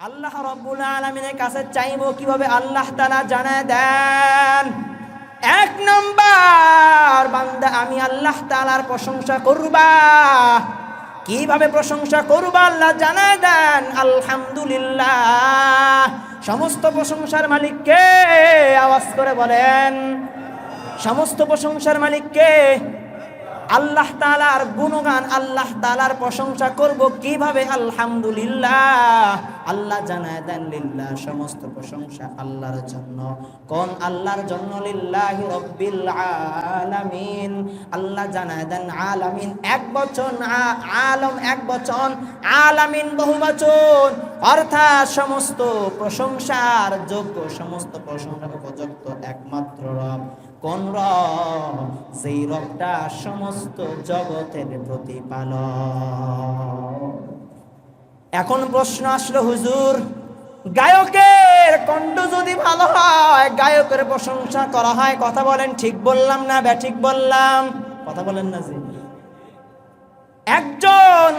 আল্লাহ রব্বুল আলমিনের কাছে চাইব কীভাবে আল্লাহ তালা জানায় দেন। এক নম্বর, বান্দা, আমি আল্লাহ তালার প্রশংসা করবা। কীভাবে প্রশংসা করবা আল্লাহ জানায় দেন? আলহামদুলিল্লাহ। সমস্ত প্রশংসার মালিককে আওয়াজ করে বলেন। সমস্ত প্রশংসার মালিককে আল্লাহ তালার গুণগান, আল্লাহ তালার প্রশংসা করব কীভাবে? আলহামদুলিল্লাহ। আল্লাহ জানায় দেন, লিল্লাহ, সমস্ত প্রশংসা আল্লাহর জন্য। কোন আল্লাহর জন্য? লিল্লাহ রব্বিল আলামিন। আল্লাহ জানায় দেন, আলামিন এক বচন আলম এক বচন, আলামিন বহু বচন। অর্থাৎ সমস্ত প্রশংসার যোগ্য, সমস্ত প্রশংসার উপযুক্ত একমাত্র রব। কোন রব রবটা সমস্ত জগতের প্রতিপালক। এখন প্রশ্ন আসলো, হুজুর, গায়কের কণ্ঠ যদি ভালো হয়, গায়কের প্রশংসা করা হয়, কথা বলেন, ঠিক বললাম না ব্যাঠিক বললাম? কথা বলেন না যে। একজন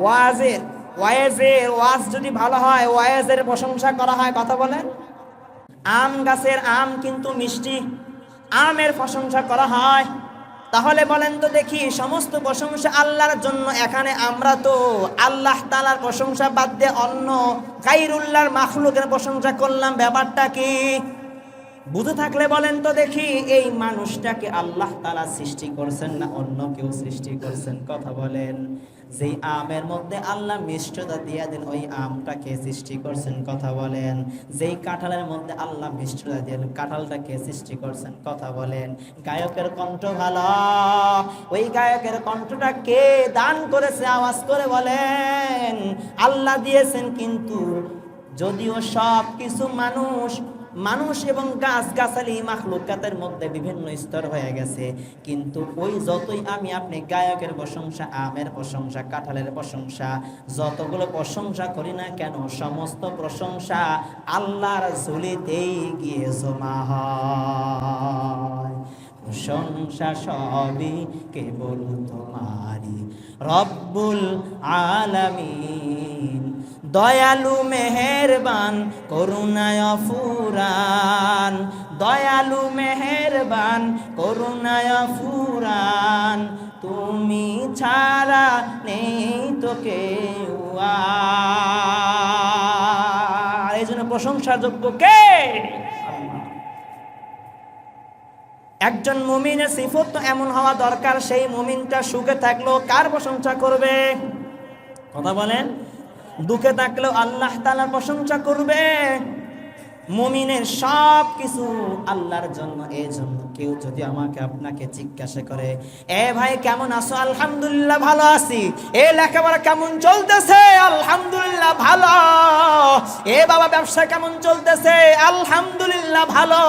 ওয়াজের ওয়াজের ওয়াজ যদি ভালো হয়, ওয়াজের প্রশংসা করা হয়, কথা বলেন। আম গাছের আম কিন্তু মিষ্টি। আমের প্রশংসা করা হয়। তাহলে বলেন তো দেখি, সমস্ত প্রশংসা আল্লাহর জন্য, এখানে আমরা তো আল্লাহ তালার প্রশংসা বাদ দিয়ে অন্য গাইরুল্লাহর মাখলুকের প্রশংসা করলাম, ব্যাপারটা কি? বুঝে থাকলে বলেন তো দেখি, এই মানুষটাকে আল্লাহ তালা সৃষ্টি করছেন না অন্য কেউ সৃষ্টি করছেন? কথা বলেন। যেই আমের মধ্যে আল্লাহ মিষ্টতা দিয়ে দেন, ওই আমটাকে সৃষ্টি করছেন, কথা বলেন। যেই কাঁঠালের মধ্যে আল্লাহ মিষ্টতা দিয়ে দেন, কাঁঠালটাকে সৃষ্টি করছেন, কথা বলেন। গায়কের কণ্ঠ ভালো। ওই গায়কের কণ্ঠটা কে দান করেছে, আওয়াজ করে বলেন। আল্লাহ দিয়েছেন, কিন্তু যদিও সব কিছু মানুষ মানুষ এবং গাছ গাছালি মাখলুকাতের মধ্যে বিভিন্ন স্তর হয়ে গেছে। কিন্তু ওই যতই আমি আপনি গায়কের প্রশংসা, আমের প্রশংসা, কাঁঠালের প্রশংসা, যতগুলো প্রশংসা করি না কেন, সমস্ত প্রশংসা আল্লাহর ঝুলিতেই গিয়ে জমা হয়। প্রশংসা সবই কেবল তোমারি রব্বুল আলামিন দয়ালু মেহেরবান, করুণায় ফুরান দয়ালু মেহেরবান, করুণায় ফুরান তুমি ছাড়া নেই তো কেউ এই জন্য প্রশংসার যোগ্য কে? একজন মুমিনের সিফত তো এমন হওয়া দরকার, সেই মুমিনটা সুখে থাকলেও কার প্রশংসা করবে? কথা বলেন। দুঃখে থাকলেও আল্লাহ তালার প্রশংসা করবে। মমিনের সব কিছু আল্লাহর জন্য এই জন্য কেউ যদি আমাকে আপনাকে জিজ্ঞাসা করে, এ ভাই, কেমন আছো? আলহামদুলিল্লাহ, ভালো আছি। এ লেখাপড়া কেমন চলতেছে? আলহামদুলিল্লাহ, ভালো। এ বাবা, ব্যবসা কেমন চলতেছে? আলহামদুলিল্লাহ, ভালো।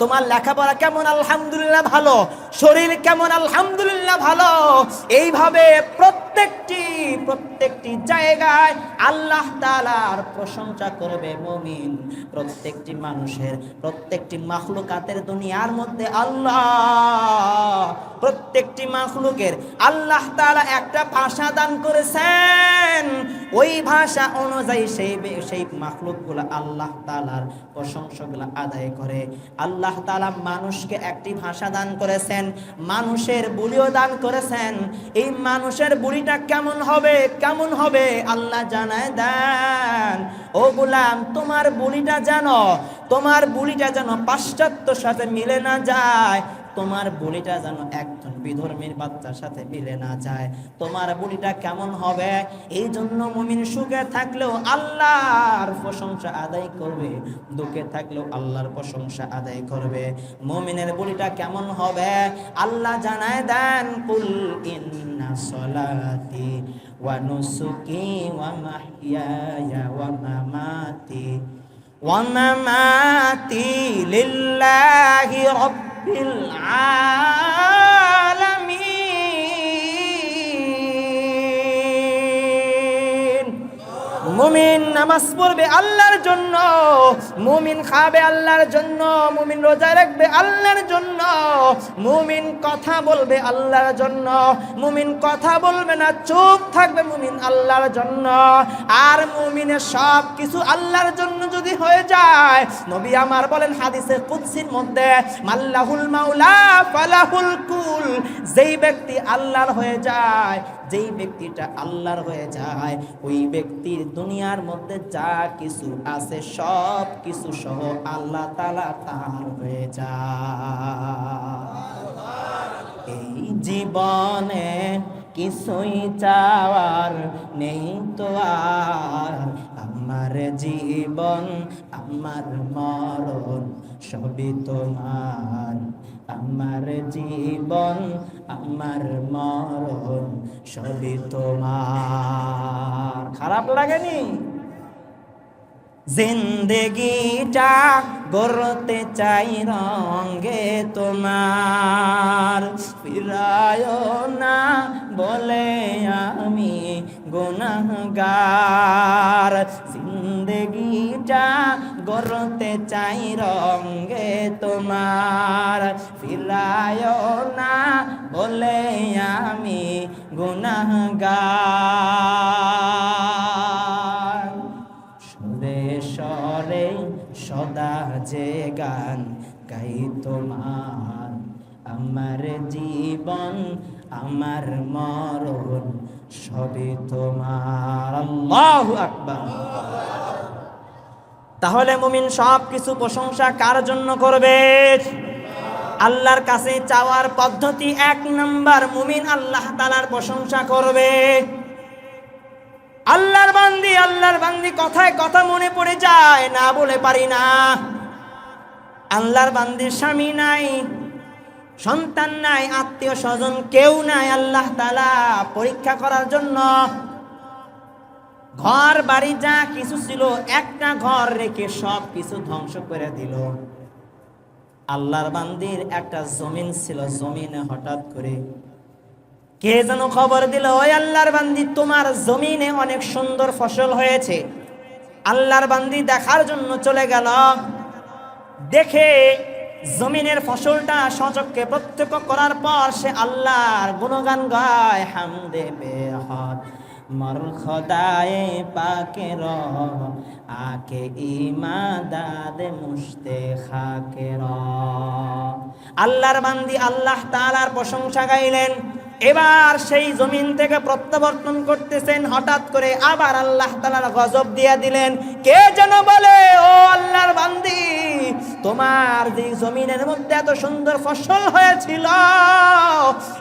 তোমার লেখাপড়া কেমন? আলহামদুলিল্লাহ, ভালো। শরীর কেমন? আলহামদুলিল্লাহ ভালো। এইভাবে প্রত্যেকটি প্রত্যেকটি জায়গায় আল্লাহ তালার প্রশংসা করবে মমিন। প্রত্যেকটি মানুষের, প্রত্যেকটি মাখলুকাতের দুনিয়ার মধ্যে আল্লাহ, প্রত্যেকটি মাখলুকের আল্লাহ তাআলা একটা ভাষা দান করেছেন। ওই ভাষা অনুযায়ী সেই সেই মাখলুকগুলো আল্লাহ তাআলার প্রশংসাগুলো আদায় করে। আল্লাহ তাআলা মানুষকে একটি ভাষা দান করেছেন। মানুষের বুড়িও দান করেছেন। এই মানুষের বুড়িটা কেমন হবে? কেমন হবে? আল্লাহ জানায় দেন, ও গুলাম, তোমার বুড়িটা জানো তোমার বুড়িটা যেন পাশ্চাত্য সাথে মিলে না যায়। তোমার বুড়িটা যেন একজন বিধর্মীর বাচ্চার সাথে মিলে না যায় তোমার বুড়িটা কেমন হবে এই জন্য মুমিন সুখে থাকলেও আল্লাহর প্রশংসা আদায় করবে দুঃখে থাকলেও আল্লাহর প্রশংসা আদায় করবে মুমিনের বুড়িটা কেমন হবে আল্লাহ জানায় দেন কুল ইন্না সলাতি ওয়া নুসুকি ওয়া মাহইয়ায়া ওয়া মামাতি ومماتي لله رب العالمين মুমিন নামাজ পড়বে আল্লাহর জন্য, মুমিন খাবে আল্লাহর জন্য, মুমিন রোজা রাখবে আল্লাহর জন্য, মুমিন কথা বলবে আল্লাহর জন্য, মুমিন কথা বলবে না, চুপ থাকবে মুমিন আল্লাহর জন্য। আর মুমিনের সব কিছু আল্লাহর জন্য যদি হয়ে যায়, নবী আমার বলেন হাদিসে কুদসির মধ্যে, মাল্লাহুল মাওলা ফালাহুল কুল, যেই ব্যক্তি আল্লাহর হয়ে যায় যেই ব্যক্তিটা আল্লাহর হয়ে যায়, ওই ব্যক্তির দুনিয়ার মধ্যে যা কিছু আছে, সব কিছু সহ আল্লাহ তালা তার হয়ে যায়। এই জীবনে কিছুই চাওয়ার নেই তো আর। আমার জীবন, আমার মরণ সবই তোমার। আমার জীবন, আমার মরণ, সবই তোমার। খারাপ লাগেনি? জিন্দগিটা গড়তে চাই রঙ্গে তোমার। ফিরায় না বলে আমি গুনাহগার। জিন্দগিটা গড়তে চাই রঙ্গে তোমার। ফিরায় না বলে আমি গুনাহগার। সুরে সরে সদা যে গান গাই তোমার। আমার জীবন আমার মরণ সবে তোমার। আকবার। তাহলে মুমিন সব কিছু প্রশংসা কার জন্য করবে? আল্লাহর কাছে চাওয়ার পদ্ধতি এক নাম্বার, মুমিন আল্লাহ তালার প্রশংসা করবে। আল্লাহর বান্দি আল্লাহর বান্দি কথায় কথা মনে পড়ে যায়, না বলে পারি না। আল্লাহর বান্দির স্বামী নাই সন্তান নাই, আত্মীয় স্বজন কেউ নাই আল্লাহ তালা পরীক্ষা করার জন্য। ঘর, বাড়ি যা কিছু ছিল, একটা ঘর রেখে সব কিছু ধ্বংস করে দিল। আল্লাহর বান্দির একটা জমিন ছিল, জমিনে হঠাৎ করে কে যেন খবর দিল, ওই আল্লাহর বান্দি, তোমার জমিনে অনেক সুন্দর ফসল হয়েছে। আল্লাহর বান্দি দেখার জন্য চলে গেল। দেখে জমিনের ফসলটা সচককে প্রত্যক্ষ করার পর সে আল্লাহর গুণগান গায়, হামদে বেহাত মর খদায়ে পাকে র আকে ইমা দাদে মুস্তে খাকে র আল্লাহর বান্দি আল্লাহ তাআলার প্রশংসা গাইলেন। এবার সেই জমিন থেকে প্রত্যাবর্তন করতেছেন, হঠাৎ করে আবার আল্লাহ তালার গজব দিয়া দিলেন। কে যেন বলে, ও আল্লাহর বান্দি তোমার যে জমিনের মধ্যে এত সুন্দর ফসল হয়েছিল,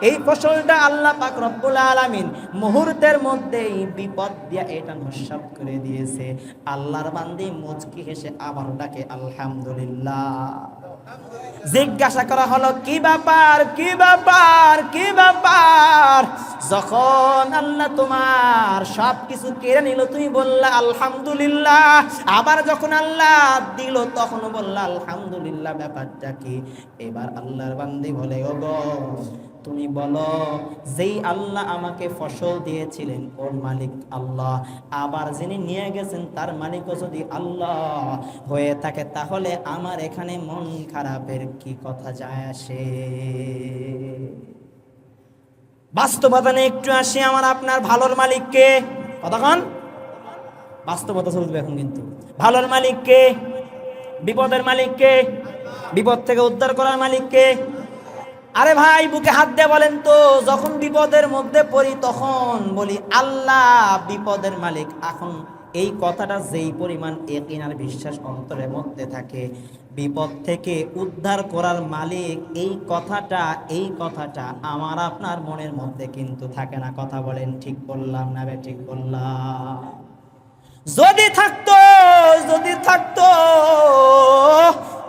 এই ফসলটা আল্লাহ পাক রব্বুল আলামিন মুহূর্তের মধ্যেই বিপদ দিয়া এটা নস্বাত করে দিয়েছে। আল্লাহর বান্দি মুচকি হেসে আবার ডাকে, আলহামদুলিল্লাহ। জিজ্ঞাসা করা হলো, কি ব্যাপার? কি ব্যাপার? কি ব্যাপার? যখন আল্লাহ তোমার সব কিছু কেড়ে নিল, তুমি বললা, আলহামদুলিল্লাহ। আবার যখন আল্লাহ দিল, তখন বললা, আলহামদুলিল্লাহ, ব্যাপারটা কি? এবার আল্লাহর বান্দি বলে ও তুমি বলো, যেই আল্লাহ আমাকে ফসল দিয়েছিলেন, ওর মালিক আল্লাহ। আবার যিনি নিয়ে গেছেন, তার মালিকও যদি আল্লাহ হয়ে থাকে, তাহলে আমার এখানে মন খারাপের কি কথা যায় আসে? বাস্তবতা নিয়ে একটু আসি আমার আপনার ভালোর মালিককে। কতক্ষণ বাস্তবতা চলবে এখন কিন্তু। ভালোর মালিককে, বিপদের মালিককে, বিপদ থেকে উদ্ধার করার মালিককে আরে ভাই, বুকে হাত দিয়ে বলেন তো, যখন বিপদের মধ্যে পড়ি তখন বলি, আল্লাহ, বিপদের মালিক। এখন এই কথাটা যেই পরিমাণ একিন আর বিশ্বাস অন্তরের মধ্যে থাকে, বিপদ থেকে উদ্ধার করার মালিক, এই কথাটা এই কথাটা আমার আপনার মনের মধ্যে কিন্তু থাকে না। কথা বলেন, ঠিক বললাম না ঠিক বললাম। যদি থাকতো যদি থাকতো,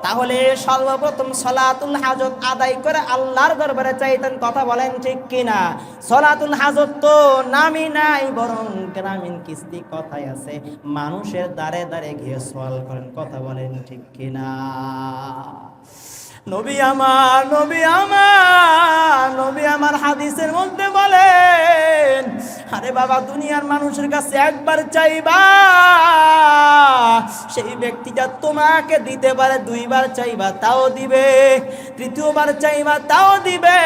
তাহলে সর্বপ্রথম সলাতুল হাজত আদায় করে আল্লাহর দরবারে চাইতেন কথা বলেন ঠিক কিনা? সলাতুল হাজত তো নামি নাই, বরং গ্রামীণ কিস্তি কথাই আছে। মানুষের দ্বারে দ্বারে গিয়ে সওয়াল করেন, কথা বলেন ঠিক কিনা? নবী আমার নবী আমার নবী আমার হাদিসের মধ্যে বলেন, আরে বাবা, দুনিয়ার মানুষের কাছে একবার চাইবা, সেই ব্যক্তিটা তোমাকে দিতে পারে দুইবার চাইবা, তাও দিবে, তৃতীয়বার চাইবা, তাও দিবে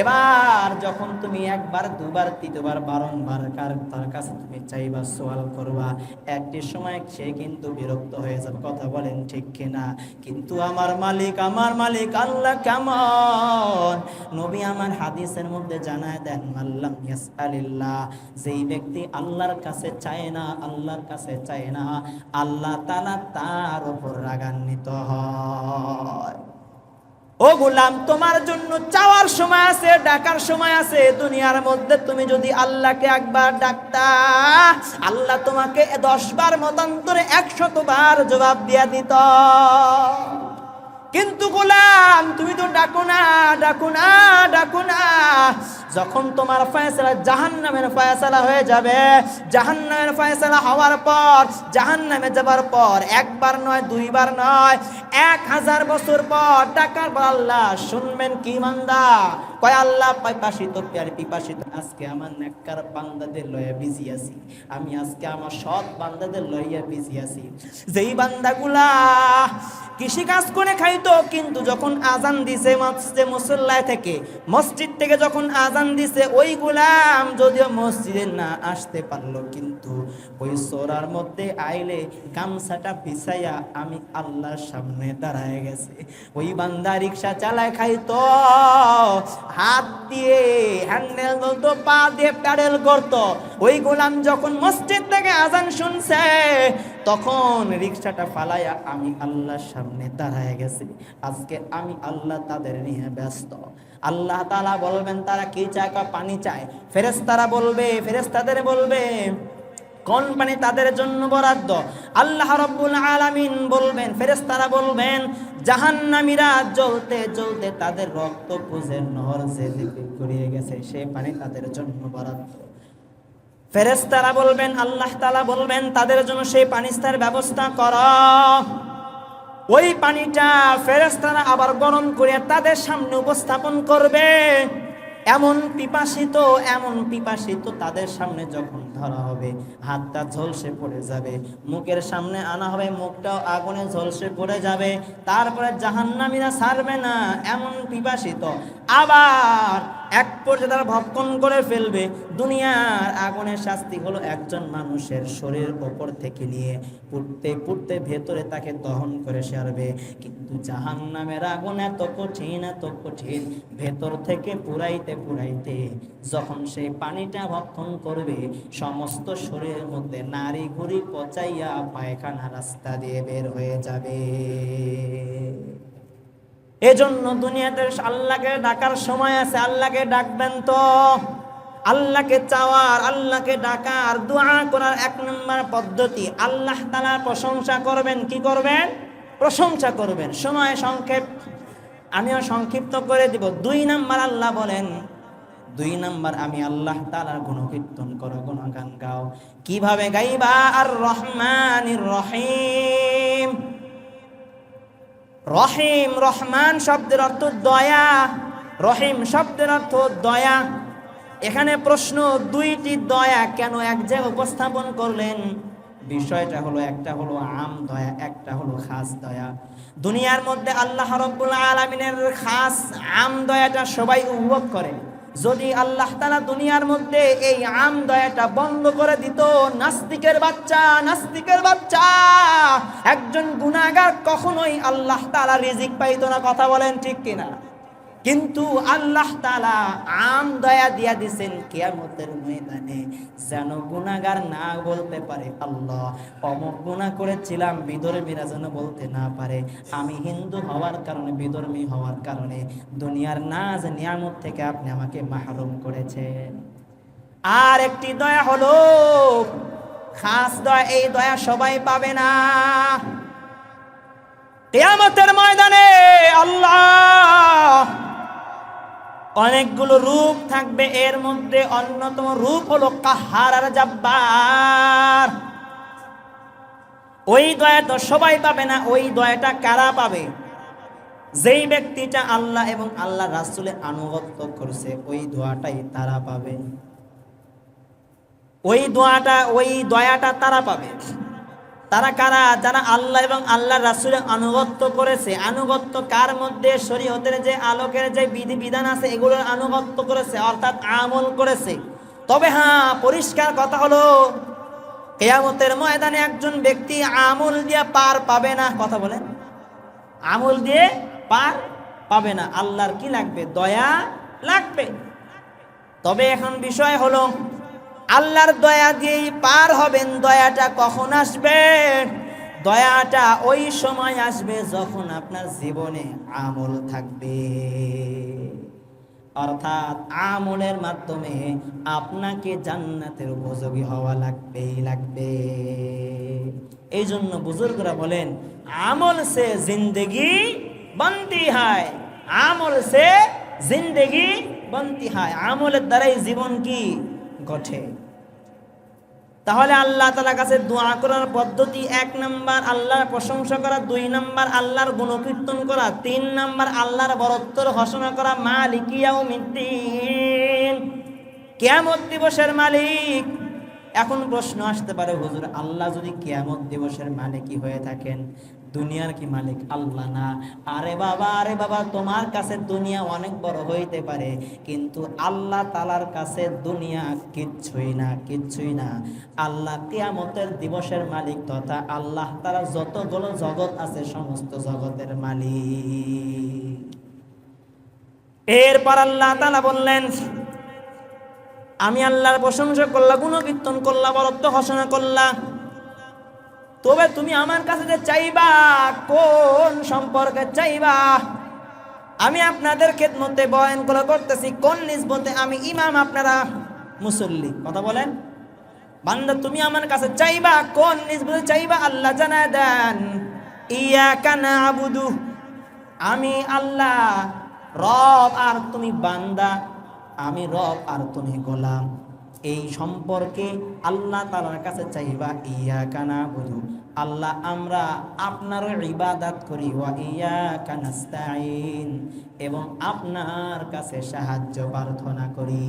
এবার যখন তুমি একবার, দুবার তৃতীয়বার বারংবার কার তার কাছে তুমি চাইবা সোয়াল করবা, একটি সময় সে কিন্তু বিরক্ত হয়ে যাবে। কথা বলেন ঠিক কিনা? কিন্তু আমার মালিক আমার মালিক আল্লাহ কেমন? নবী আমার হাদিসের মধ্যে জানায় দেন, মাল্লাম ইয়াসআলিল্লাহ, যেই ব্যক্তি আল্লাহর কাছে চায় না, আল্লাহর কাছে চায় না, আল্লাহ তাআলা তার উপর রাগান্বিত হয়। ও গোলাম, তোমার জন্য চাওয়ার সময় আছে, ডাকার সময় আছে। দুনিয়ার মধ্যে তুমি যদি আল্লাহকে একবার ডাকতা, আল্লাহ তোমাকে দশবার মতান্তরে একশতবার জবাব দিয়া দিত। কিন্তু গোলাম, তুমি তো ডাকো না ডাকো না ডাকো না। যখন তোমার ফয়সালা জাহান্নামের ফয়সালা হয়ে যাবে, জাহান্নামের ফয়সালা হওয়ার পর, জাহান্নামে যাবার পর, একবার নয়, দুইবার নয়, এক হাজার বছর পর ডাকার আল্লাহ শুনবেন কি মান্দা কয়, আল্লাহ, পিপাসিত, প্যার পিপাসিত, আজকে আমার নেককার বান্দাদের লয়ে বিজি আছি। আমি আজকে আমার সৎ বান্দাদের লইয়া বিজি আছি। যেই বান্দাগুলা কৃষি কাজ করে খাইতো, কিন্তু যখন আজান দিছে মুসল্লায় থেকে মসজিদ থেকে যখন আজান দিছে, ওই গুলাম যদিও মসজিদে না আসতে পারল, কিন্তু ওই সোরার মধ্যে আইলে গামছাটা পিছাইয়া আমি আল্লাহর সামনে দাঁড়ায় গেছে। ওই বান্দা রিক্সা চালায় খাইতো, হাত দিয়ে হ্যান্ডেল ধরতো পা দিয়ে প্যাডেল করতো ওই গোলাম যখন মসজিদ থেকে আজান শুনছে তখন রিক্সাটা ফালাইয়া আমি আল্লাহর সামনে দাঁড়ায় গেছি। আজকে আমি আল্লাহ তাদের নিয়ে ব্যস্ত। আল্লাহ তালা বলবেন, তারা কি চায়? কয় পানি চায়? ফেরেস্তারা বলবে ফেরেস্তাদের বলবে, কোন পানি তাদের জন্য বরাদ্দ? আল্লাহ রব্বুল আলামিন বলবেন, ফেরেশতারা বলবেন, জাহান্নামীরা জ্বলতে জ্বলতে তাদের রক্ত পুজে নহর যে গড়িয়ে গেছে। সেই পানি তাদের জন্য বরাদ্দ। ফেরেশতারা বলবেন, আল্লাহ তালা বলবেন, তাদের জন্য সেই পানিস্তার ব্যবস্থা কর। ওই পানিটা ফেরেস্তারা আবার গরম করে তাদের সামনে উপস্থাপন করবে। এমন পিপাসিত এমন পিপাসিত তাদের সামনে যখন ধরা হবে। হাতটা ঝলসে পড়ে যাবে। মুখের সামনে আনা হবে, মুখটাও আগুনে ঝলসে পড়ে যাবে। তারপরে জাহান্নামীরা ছাড়বে না, এমন পিপাসিত। আবার এক পর্যায়ে তারা ভক্ষণ করে ফেলবে। দুনিয়ার আগুনের শাস্তি হলো একজন মানুষের শরীর ওপর থেকে নিয়ে পুড়তে পুড়তে ভেতরে তাকে দহন করে সারবে। কিন্তু জাহান নামের আগুন এত কঠিন এত কঠিন, ভেতর থেকে পুরাইতে পুরাইতে যখন সেই পানিটা ভক্ষণ করবে সমস্ত শরীরের মধ্যে নারী ঘুরি পচাইয়া পায়খানা রাস্তা দিয়ে বের হয়ে যাবে। এজন্য দুনিয়াতে আল্লাহকে ডাকার সময় আছে, আল্লাহকে ডাকবেন তো। আল্লাহকে চাওয়ার, আল্লাহকে ডাকার, দোয়া করার এক নম্বর পদ্ধতি। আল্লাহ তালার প্রশংসা করবেন, কি করবেন? প্রশংসা করবেন। সময় সংক্ষেপ, আমিও সংক্ষিপ্ত করে দিব। দুই নাম্বার আল্লাহ বলেন দুই নাম্বার, আমি আল্লাহ তালার গুণকীর্তন করো, গুণগান গাও। কীভাবে গাইবা? আর রহমানির রহিম রহিম, রহমান শব্দের অর্থ দয়া। রহিম শব্দের অর্থ দয়া। এখানে প্রশ্ন, দুইটি দয়া কেন এক জায়গায় উপস্থাপন করলেন? বিষয়টা হলো, একটা হলো আম দয়া, একটা হলো খাস দয়া। দুনিয়ার মধ্যে আল্লাহ রব্বুল আলমিনের খাস আম দয়াটা সবাই উপভোগ করে। যদি আল্লাহ তালা দুনিয়ার মধ্যে এই আম দয়াটা বন্ধ করে দিত, নাস্তিকের বাচ্চা নাস্তিকের বাচ্চা, একজন গুণাগার কখনোই আল্লাহ তালা রিজিক পাইতো না, কথা বলেন ঠিক কিনা? কিন্তু আল্লাহ তালা আম দয়া দিয়া দিছেন কেয়ামতের ময়দানে। যেন গুণাগার না বলতে পারে আল্লাহ। অমুক গুণা করেছিলাম বিধর্মীরা যেন বলতে না পারে। আমি হিন্দু হওয়ার কারণে বিধর্মী হওয়ার কারণে দুনিয়ার নাজ নিয়ামত থেকে আপনি আমাকে মাহরুম করেছেন। আর একটি দয়া হলো, খাস দয়া, এই দয়া সবাই পাবে না। কেয়ামতের ময়দানে আল্লাহ অনেকগুলো রূপ থাকবে, এর মধ্যে অন্যতম রূপ হলো কাহার আর জাব্বার। ওই দয়া তো সবাই পাবে না, ওই দয়াটা কারা পাবে? যেই ব্যক্তিটা আল্লাহ এবং আল্লাহ রাসূলের আনুগত্য করছে, ওই দোয়াটাই তারা পাবে। ওই দোয়াটা, ওই দয়াটা তারা পাবে। তারা কারা? যারা আল্লাহ এবং আল্লাহ রাসূলের আনুগত্য করেছে। আনুগত্য কার মধ্যে? শরীয়তের যে আলোকের যে বিধি বিধান আছে, এগুলোর আনুগত্য করেছে, অর্থাৎ আমল করেছে। তবে হ্যাঁ পরিষ্কার কথা হলো, কেয়ামতের ময়দানে একজন ব্যক্তি আমল দিয়ে পার পাবে না। কথা বলেন। আমল দিয়ে পার পাবে না। আল্লাহর কি লাগবে? দয়া লাগবে। তবে এখন বিষয় হলো আল্লাহর দয়া দিয়েই পার হবেন, দয়াটা কখন আসবে? দয়াটা ওই সময় আসবে যখন আপনার জীবনে আমল থাকবে। অর্থাৎ আমলের মাধ্যমে আপনাকে জান্নাতের উপযোগী হওয়া লাগবেই লাগবে। এই জন্য বুজুর্গরা বলেন, আমল সে জিন্দগি বন্তি হয়। আমল সে জিন্দগি বন্তি হয়। আমলের দ্বারাই জীবন কি? গঠে। তাহলে আল্লাহ তালার কাছে দোয়া করার পদ্ধতি এক নাম্বার, আল্লাহর প্রশংসা করা, দুই নাম্বার, আল্লাহর গুণকীর্তন করা, তিন নাম্বার, আল্লাহর বরত্বর ঘোষণা করা মালিকিয়াও মিদ্দিন কেয়ামত দিবসের মালিক। এখন প্রশ্ন আসতে পারে, হুজুর, আল্লাহ যদি কেয়ামত দিবসের মালিকই হয়ে থাকেন দুনিয়ার কি মালিক? আল্লাহ না। আরে বাবা আরে বাবা, তোমার কাছে দুনিয়া অনেক বড় হইতে পারে, কিন্তু আল্লাহ তালার কাছে দুনিয়া কিচ্ছুই না কিচ্ছুই না। আল্লাহ কিয়ামতের দিবসের মালিক তথা আল্লাহ তারা যতগুলো জগৎ আছে, সমস্ত জগতের মালিক। এরপর আল্লাহ তালা বললেন, আমি আল্লাহর প্রশংসা করলা গুণকীর্তন করলা বরত্ব ঘোষণা করলা তবে তুমি আমার কাছে যে চাইবা, কোন সম্পর্কে চাইবা? আমি আপনাদের খেদমতে বয়ান করে করতেছি, কোন নিসবতে আমি ইমাম আপনারা? মুসল্লি, কথা বলেন। বান্দা, তুমি আমার কাছে চাইবা, কোন নিসবতে চাইবা? আল্লাহ জানা দেন ইয়া কানা আবুদু আমি আল্লাহ, রব আর তুমি বান্দা, আমি রব আর তুমি গোলাম। এই সম্পর্কে আল্লাহ তালার কাছে চাইবা ইয়া কানা বুধু আল্লাহ, আমরা আপনার ইবাদাত করি, ওয়া ইয়া কানাস্তাইন এবং আপনার কাছে সাহায্য প্রার্থনা করি।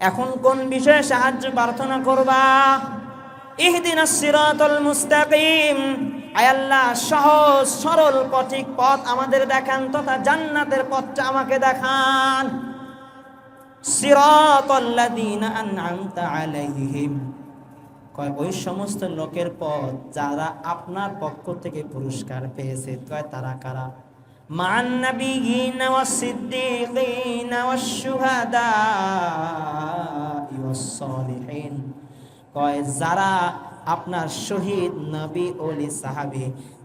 এখন কোন বিষয়ে সাহায্য প্রার্থনা করবা? ইহদিনাস সিরাতাল মুস্তাকিম। আয় আল্লাহ, সহজ, সরল, সঠিক পথ আমাদের দেখান, তথা জান্নাতের পথটা আমাকে দেখান। ওই সমস্ত লোকের পথ যারা আপনার পক্ষ থেকে পুরস্কার পেয়েছে, কয়, তারা কারা? মান নাবিয়িন ওয়াস সিদ্দিকিন সালিহিন কয়, যারা আপনার শহীদ নবী ওলি সাহাবি,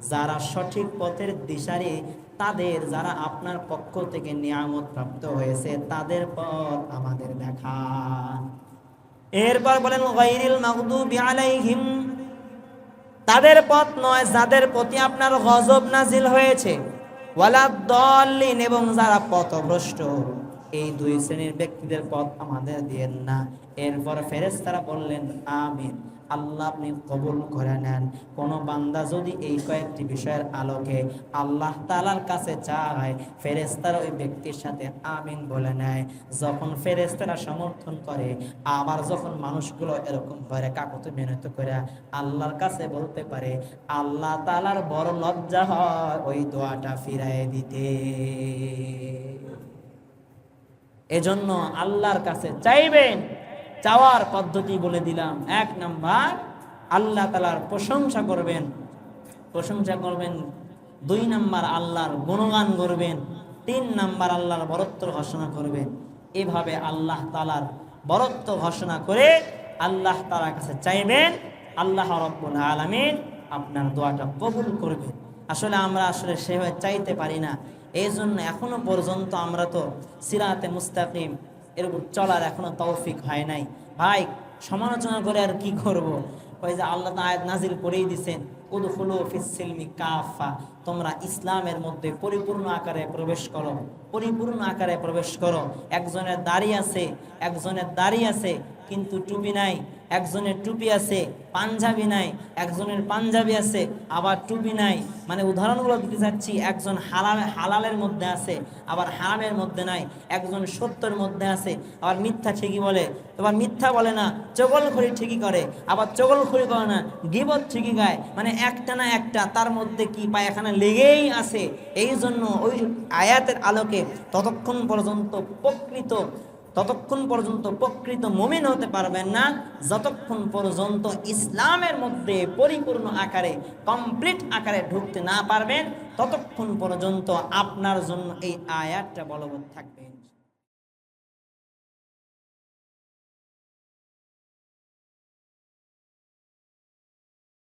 যারা সঠিক পথের দিশারি তাদের যারা আপনার পক্ষ থেকে নিয়ামত প্রাপ্ত হয়েছে, তাদের পথ আমাদের দেখা। এরপর বলেন গাইরিল মাগদুবি আলাইহিম। তাদের পথ নয়, যাদের প্রতি আপনার গজব নাজিল হয়েছে। ওয়ালা দলিন এবং যারা পথভ্রষ্ট, এই দুই শ্রেণির ব্যক্তিদের পথ আমাদের দিয়েন না। এরপর ফেরেশতারা বললেন, আমিন। আল্লাহ আপনি কবুল করে নেন। কোন বান্দা যদি এই কয়েকটি বিষয়ের আলোকে আল্লাহ তালার কাছে চায় ফেরেস্তারা ওই ব্যক্তির সাথে আমিন বলে নেয়। যখন ফেরেস্তারা সমর্থন করে, আবার যখন মানুষগুলো এরকম করে কাকতে মেহনত করে আল্লাহর কাছে বলতে পারে, আল্লাহ তালার বড় লজ্জা হয় ওই দোয়াটা ফিরাই দিতে। এজন্য আল্লাহর কাছে চাইবেন চাওয়ার পদ্ধতি বলে দিলাম। এক নাম্বার, আল্লাহ তালার প্রশংসা করবেন। প্রশংসা করবেন, দুই নাম্বার আল্লাহর গুণগান করবেন, তিন নাম্বার আল্লাহর বরত্ব ঘোষণা করবেন। এভাবে আল্লাহ তালার বরত্ব ঘোষণা করে আল্লাহ তালার কাছে চাইবেন, আল্লাহ রব্বুল আলমিন আপনার দোয়াটা কবুল করবেন। আসলে আমরা আসলে সেভাবে চাইতে পারি না। এই জন্য এখনও পর্যন্ত আমরা তো সিরাতে মুস্তাকিম এরকম চলার এখনও তৌফিক হয় নাই। ভাই, সমালোচনা করে আর কি করব। ওই যে আল্লাহ আয়াত নাজিল করেই দিছেন কাফা তোমরা ইসলামের মধ্যে পরিপূর্ণ আকারে প্রবেশ করো। পরিপূর্ণ আকারে প্রবেশ করো। একজনের দাড়ি আছে, একজনের দাড়ি আছে কিন্তু টুপি নাই, একজনের টুপি আছে, পাঞ্জাবি নাই, একজনের পাঞ্জাবি আছে, আবার টুপি নাই। মানে উদাহরণগুলো দিতে চাচ্ছি, একজন হালাল, হালালের মধ্যে আছে, আবার হারামের মধ্যে নাই, একজন সত্যের মধ্যে আছে, আবার মিথ্যা ঠিকই বলে, আবার মিথ্যা বলে না, চগলখড়ি ঠিকই করে, আবার চগলখড়ি করে না, গিবত ঠিকই গায় মানে একটা না একটা, তার মধ্যে কি পায়খানা লেগেই আছে। এই জন্য ওই আয়াতের আলোকে ততক্ষণ পর্যন্ত প্রকৃত ততক্ষণ পর্যন্ত প্রকৃত মমিন হতে পারবেন না। যতক্ষণ পর্যন্ত ইসলামের মধ্যে পরিপূর্ণ আকারে কমপ্লিট আকারে ঢুকতে না পারবেন, ততক্ষণ পর্যন্ত আপনার জন্য এই আয়াতটা বলবৎ থাকবে।